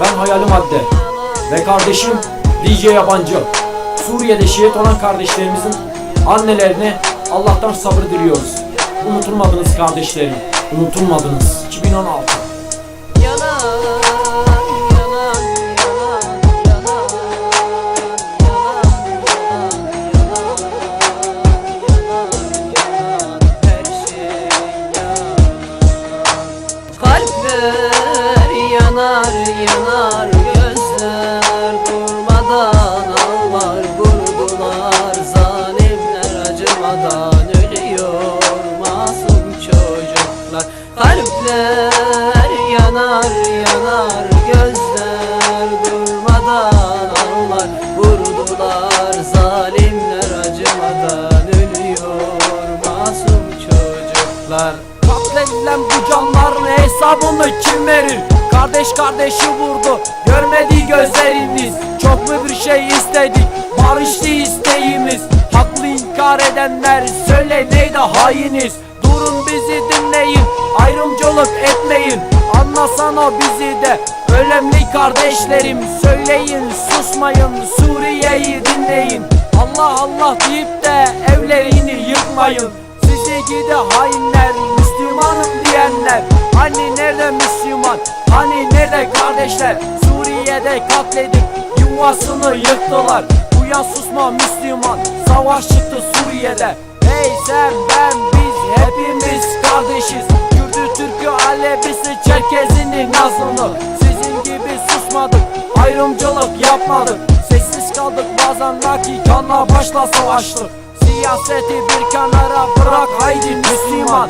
Ben Hayalim Madde ve kardeşim DJ Yabancı. Suriye'de şehit olan kardeşlerimizin annelerine Allah'tan sabır diliyoruz. Unutulmadınız kardeşlerim. Unutulmadınız. 2016. yanar, yanar, gözler durmadan ağlar, vurdular zalimler acımadan ölüyor masum çocuklar. Kalpler yanar, yanar, gözler durmadan ağlar, vurdular zalimler acımadan ölüyor masum çocuklar. Katledilen bu canların hesabını? Kardeş kardeşi vurdu Görmedi gözlerimiz. Çok mu bir şey istedik? Barıştı isteğimiz. Haklı inkar edenler Söyle neydi hainiz. Durun bizi dinleyin Ayrımcılık etmeyin. Anlasana bizi de Önemli kardeşlerim. Söyleyin susmayın Suriye'yi dinleyin. Allah Allah deyip de evlerini yıkmayın. Sizi gidi hainler Müslümanım diyenler. Hani nerede Müslüman Hani nerede kardeşler? Suriye'de katledip yuvasını yıktılar. Uyan susma Müslüman. Savaş çıktı Suriye'de. Hey sen ben biz hepimiz kardeşiz. Kürdü Türk'ü Alevisi Çerkezini Nazlı'nı Sizin gibi susmadık Ayrımcılık yapmadık. Sessiz kaldık bazen dakikana başla savaştık Siyaseti bir kenara bırak haydi Müslüman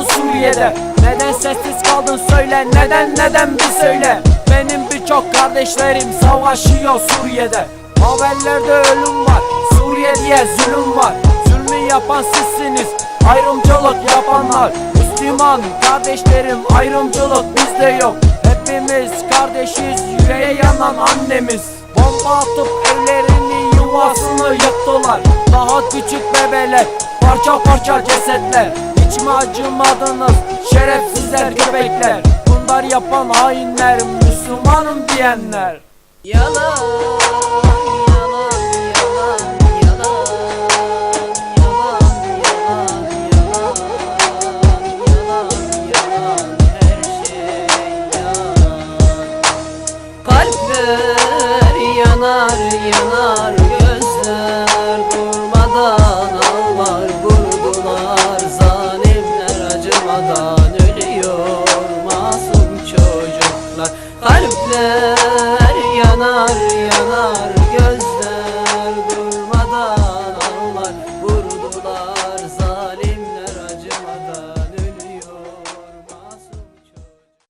Çıkardı Suriye'de Neden sessiz kaldın söyle. Neden neden bir söyle. Benim birçok kardeşlerim savaşıyor Suriye'de. Haberlerde ölüm var. Suriye diye zulüm var. Zulmü yapan sizsiniz. Ayrımcılık yapanlar. Müslüman kardeşlerim ayrımcılık bizde yok. Hepimiz kardeşiz. Yüreğe yanan annemiz. Bomba atıp evlerini yuvasını yıktılar. Daha küçük bebeler. Parça parça cesetler Hiç mi acımadınız şerefsizler köpekler Bunlar yapan hainler Müslümanım diyenler Yalan, yalan, yalan, Acıdan ölüyor masum çocuklar. Kalpler yanar.